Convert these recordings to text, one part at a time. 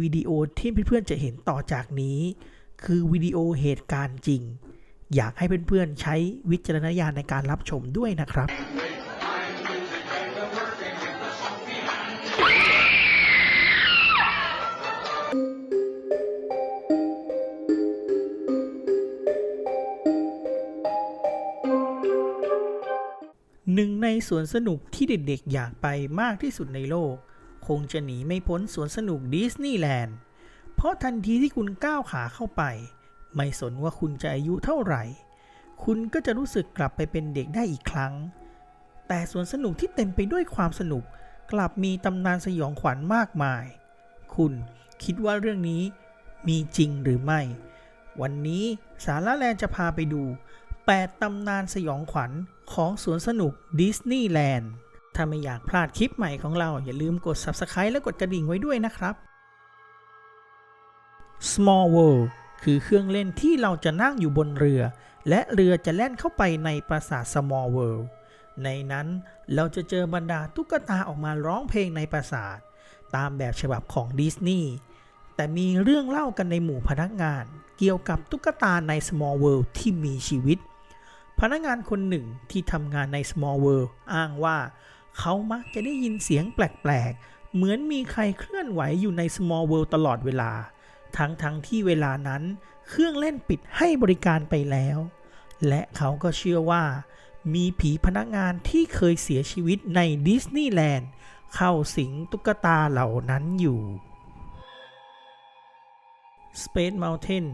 วิดีโอที่เพื่อนๆจะเห็นต่อจากนี้ คือวิดีโอเหตุการณ์จริง อยากให้เพื่อนๆใช้วิจารณญาณในการรับชมด้วยนะครับหนึ่งในสวนสนุกที่เด็กๆอยากไปมากที่สุดในโลก คงจะหนีไม่พ้นสวนสนุกดิสนีย์แลนด์ เพราะทันทีที่คุณก้าวขาเข้าไป ไม่สนว่าคุณจะอายุเท่าไหร่ คุณก็จะรู้สึกกลับไปเป็นเด็กได้อีกครั้ง แต่สวนสนุกที่เต็มไปด้วยความสนุกกลับมีตำนานสยองขวัญมากมาย คุณคิดว่าเรื่องนี้มีจริงหรือไม่ วันนี้สาระแลนด์จะพาไปดู 8 ตำนานสยองขวัญของสวนสนุกดิสนีย์แลนด์ ถ้าไม่อยากพลาดคลิปใหม่ของเราอย่าลืมกด Subscribe และกดกระดิ่งไว้ด้วยนะครับ Small World คือเครื่องเล่นที่เราจะนั่งอยู่บนเรือ และเรือจะแล่นเข้าไปในปราสาท Small World ในนั้นเราจะเจอบรรดาตุ๊กตาออกมาร้องเพลงในปราสาท ตามแบบฉบับของดิสนีย์แต่มีเรื่องเล่ากันในหมู่พนักงาน เกี่ยวกับตุ๊กตาใน Small World ที่มีชีวิต พนักงานคนหนึ่งที่ทำงานใน Small World อ้างว่า เขามักจะได้ยินเสียงแปลกๆ เหมือนมีใครเคลื่อนไหวอยู่ใน Small World ตลอดเวลา ทั้งๆทที่เวลานั้นเครื่องเล่นปิดให้บริการไปแล้ว และเขาก็เชื่อว่า มีผีพนักงานที่เคยเสียชีวิตในดิสนีย์แลนด์เข้าสิงตุ๊กตาเหล่านั้นอยู่ Space Mountain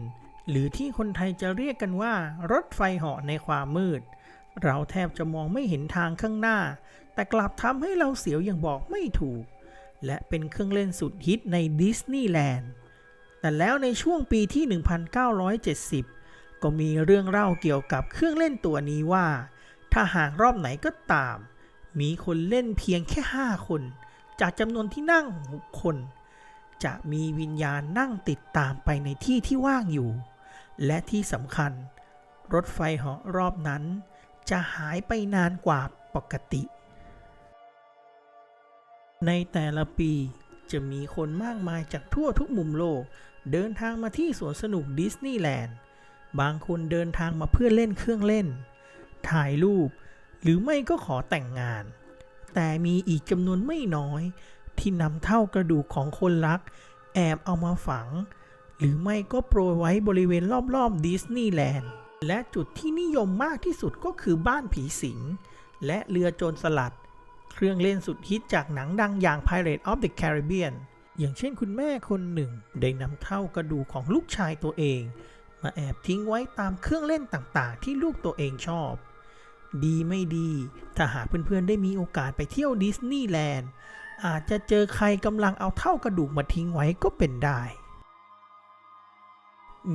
หรือที่คนไทยจะเรียกกันว่ารถไฟเหาะในความมืด เราแทบจะมองไม่เห็นทางข้างหน้า แต่กลับทำให้เราเสียวอย่างบอกไม่ถูก และเป็นเครื่องเล่นสุดฮิตในดิสนีย์แลนด์ แต่แล้วในช่วงปีที่ 1970 ก็มีเรื่องเล่าเกี่ยวกับเครื่องเล่นตัวนี้ว่า ถ้าหากรอบไหนก็ตาม มีคนเล่นเพียงแค่ 5 คน จากจำนวนที่นั่ง 6 คน จะมีวิญญาณนั่งติดตามไปในที่ที่ว่างอยู่ และที่สำคัญ รถไฟเหาะรอบนั้น จะหายไปนานกว่าปกติ ในแต่ละปีจะมีคนมากมายจากทั่วทุกมุมโลก เดินทางมาที่สวนสนุกดิสนีย์แลนด์ บางคนเดินทางมาเพื่อเล่นเครื่องเล่น ถ่ายรูป หรือไม่ก็ขอแต่งงาน แต่มีอีกจำนวนไม่น้อย ที่นำเท่ากระดูกของคนรัก แอบเอามาฝัง หรือไม่ก็โปรยไว้บริเวณรอบๆดิสนีย์แลนด์ และจุดที่นิยมมากที่สุดก็คือบ้านผีสิง และเรือโจรสลัด เครื่องเล่นสุดฮิตจากหนังดังอย่าง Pirates of the Caribbean อย่างเช่นคุณแม่คนหนึ่ง ได้นำเท่ากระดูกของลูกชายตัวเอง มาแอบทิ้งไว้ตามเครื่องเล่นต่างๆ ที่ลูกตัวเองชอบ ดีไม่ดี ถ้าหากเพื่อนๆได้มีโอกาสไปเที่ยวดิสนีย์แลนด์อาจจะเจอใครกำลังเอาเท่ากระดูกมาทิ้งไว้ก็เป็นได้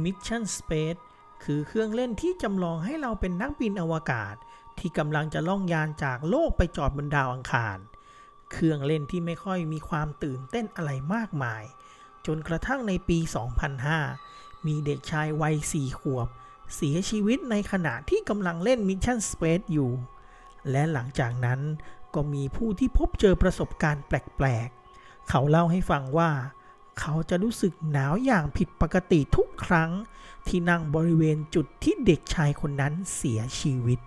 Mission Space คือเครื่องเล่นที่จำลองให้เราเป็นนักบินอวกาศ ที่กำลังจะล่องยานจากโลกไปจอดบนดาวอังคาร เครื่องเล่นที่ไม่ค่อยมีความตื่นเต้นอะไรมากมาย จนกระทั่งในปี 2005 มีเด็กชายวัย 4 ขวบ เสียชีวิตในขณะที่กำลังเล่น Mission Space อยู่ และหลังจากนั้นก็มีผู้ที่พบเจอประสบการณ์แปลกๆ เขาเล่าให้ฟังว่า เขาจะรู้สึกหนาวอย่างผิดปกติทุกครั้ง ที่นั่งบริเวณจุดที่เด็กชายคนนั้นเสียชีวิต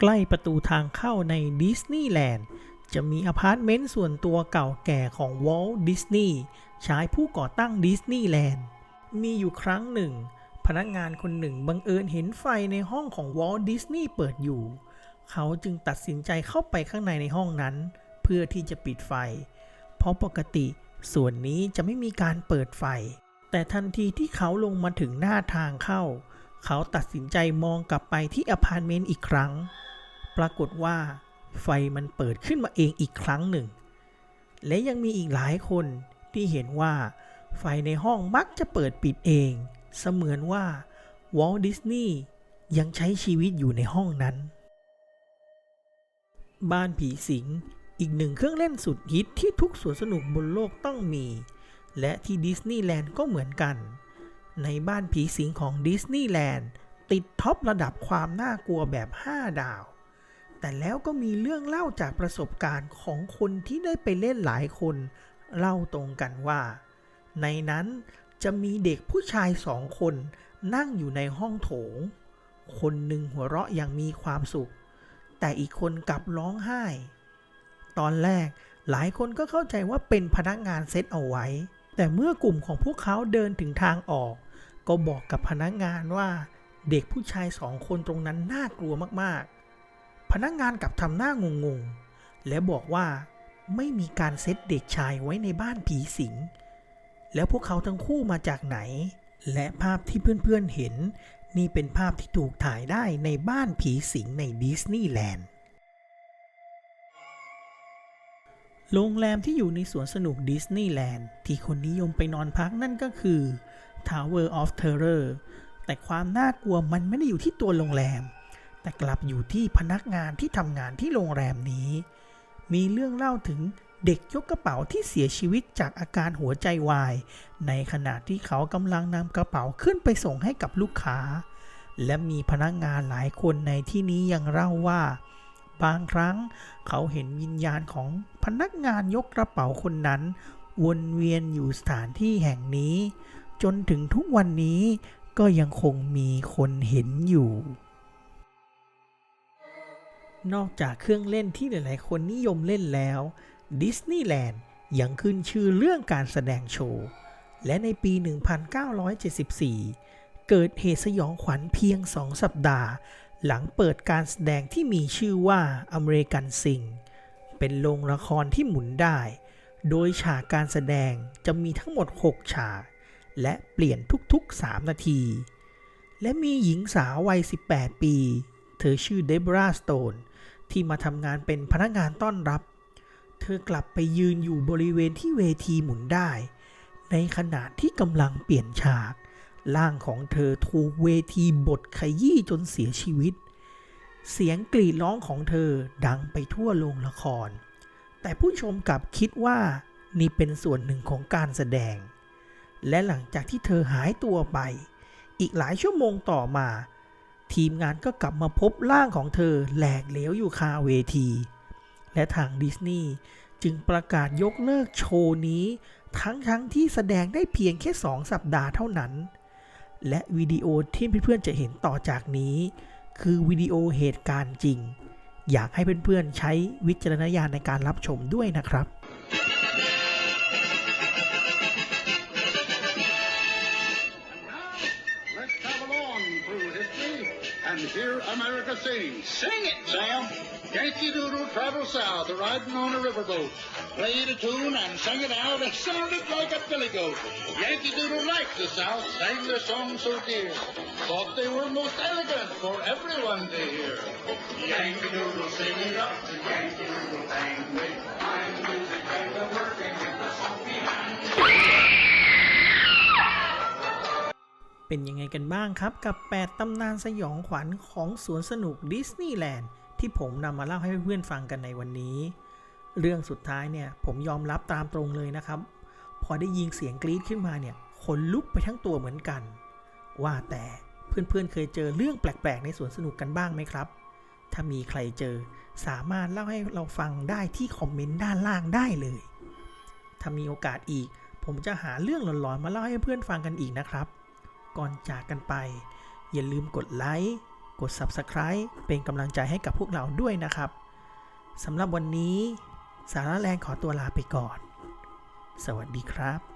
ใกล้ประตูทางเข้าในดิสนีย์แลนด์จะมีอพาร์ตเมนต์ส่วนตัวเก่าแก่ของวอลต์ดิสนีย์ชายผู้ก่อตั้งดิสนีย์แลนด์มีอยู่ครั้งหนึ่ง พนักงานคนหนึ่งบังเอิญเห็นไฟในห้องของวอลต์ดิสนีย์เปิดอยู่ เขาจึงตัดสินใจเข้าไปข้างในในห้องนั้น เพื่อที่จะปิดไฟ เพราะปกติส่วนนี้จะไม่มีการเปิดไฟ แต่ทันทีที่เขาลงมาถึงหน้าทางเข้า เขาตัดสินใจมองกลับไปที่อพาร์ตเมนต์อีกครั้ง ปรากฏว่า ไฟมันเปิดขึ้นมาเองอีกครั้งหนึ่ง และยังมีอีกหลายคนที่เห็นว่า ไฟในห้องมักจะเปิดปิดเอง เสมือนว่าวอลดิสนีย์ยังใช้ชีวิตอยู่ในห้องนั้น บ้านผีสิง อีกหนึ่งเครื่องเล่นสุดฮิตที่ทุกสวนสนุกบนโลกต้องมี และที่ดิสนีย์แลนด์ก็เหมือนกัน ในบ้านผีสิงของดิสนีย์แลนด์ติดท็อประดับความน่ากลัวแบบ 5 ดาว แต่แล้วก็มีเรื่องเล่าจากประสบการณ์ของคนที่ได้ไปเล่นหลายคน เล่าตรงกันว่า ในนั้นจะมีเด็กผู้ชายสองคนนั่งอยู่ในห้องโถง คนหนึ่งหัวเราะอย่างมีความสุข แต่อีกคนกลับร้องไห้ ตอนแรกหลายคนก็เข้าใจว่าเป็นพนักงานเซตเอาไว้ แต่เมื่อกลุ่มของพวกเขาเดินถึงทางออก ก็บอกกับพนักงานว่าเด็กผู้ชายสองคนตรงนั้นน่ากลัวมากๆ พนักงานกลับทำหน้างงๆ และบอกว่าไม่มีการเซตเด็กชายไว้ในบ้านผีสิง แล้วพวกเขาทั้งคู่มาจากไหน และภาพที่เพื่อนๆเห็น นี่เป็นภาพที่ถูกถ่ายได้ในบ้านผีสิงในดิสนีย์แลนด์ โรงแรมที่อยู่ในสวนสนุกดิสนีย์แลนด์ที่คนนิยมไปนอนพักนั่นก็คือ Tower of Terror แต่ความน่ากลัวมันไม่ได้อยู่ที่ตัวโรงแรม แต่กลับอยู่ที่พนักงานที่ทำงานที่โรงแรมนี้ มีเรื่องเล่าถึงเด็กยกกระเป๋าที่เสียชีวิตจากอาการหัวใจวาย ในขณะที่เขากำลังนำกระเป๋าขึ้นไปส่งให้กับลูกค้า และมีพนักงานหลายคนในที่นี้ยังเล่าว่า บางครั้งเขาเห็นวิญญาณของพนักงานยกกระเป๋าคนนั้น วนเวียนอยู่สถานที่แห่งนี้ จนถึงทุกวันนี้ก็ยังคงมีคนเห็นอยู่ นอกจากเครื่องเล่นที่หลาย ๆ คนนิยมเล่นแล้วดิสนีย์แลนด์ยังขึ้นชื่อเรื่องการแสดงโชว์ และในปี 1974 เกิดเหตุสยองขวัญเพียงสองสัปดาห์ หลังเปิดการแสดงที่มีชื่อว่าอเมริกันซิงเป็นโรงละครที่หมุนได้ โดยฉากการแสดงจะมีทั้งหมด 6 ฉาก และเปลี่ยนทุกๆ 3 นาที และมีหญิงสาววัย 18 ปี เธอชื่อเดบราสโตนที่มาทำงานเป็นพนักงานต้อนรับ เธอกลับไปยืนอยู่บริเวณที่เวทีหมุนได้ ในขณะที่กำลังเปลี่ยนฉาก ร่างของเธอถูกเวทีบทขยี้จนเสียชีวิต เสียงกรีดร้องของเธอดังไปทั่วโรงละคร แต่ผู้ชมกลับคิดว่านี่เป็นส่วนหนึ่งของการแสดง และหลังจากที่เธอหายตัวไป อีกหลายชั่วโมงต่อมา ทีมงานก็กลับมาพบร่างของเธอแหลกเหลวอยู่คาเวที และทางดิสนีย์จึงประกาศยกเลิกโชว์นี้ ทั้งทั้งๆที่แสดงได้เพียงแค่ 2 สัปดาห์เท่านั้น และวิดีโอที่เพื่อนๆจะเห็นต่อจากนี้ คือวิดีโอเหตุการณ์จริง อยากให้เพื่อนๆใช้วิจารณญาณในการรับชมด้วยนะครับ Yankee Doodle traveled south, riding on a riverboat. Played a tune and sang it out. It sounded like a billy goat. Yankee Doodle liked the South, sang their song so dear. Thought they were most elegant for everyone to hear. Yankee Doodle sing it up, the Yankee Doodle bang with fine music and the working with the song behind. เป็นยังไงกันบ้างครับกับ 8 ตำนานสยองขวัญของสวนสนุกดิสนีย์แลนด์ ที่ผมนำมาเล่าให้เพื่อนฟังกันในวันนี้ เรื่องสุดท้ายเนี่ยผมยอมรับตามตรงเลยนะครับ พอได้ยินเสียงกรี๊ดขึ้นมาเนี่ยขนลุกไปทั้งตัวเหมือนกัน ว่าแต่เพื่อนๆเคยเจอเรื่องแปลกๆ ในสวนสนุกกันบ้างไหมครับ ถ้ามีใครเจอสามารถเล่าให้เราฟังได้ที่คอมเมนต์ด้านล่างได้เลย ถ้ามีโอกาสอีก ผมจะหาเรื่องหลอนๆมาเล่าให้เพื่อนฟังกันอีกนะครับ ก่อนจากกันไป อย่าลืมกดไลค์ กด Subscribe เป็นกำลังใจให้กับพวกเราด้วยนะครับสำหรับวันนี้ สาระแรงขอตัวลาไปก่อน สวัสดีครับ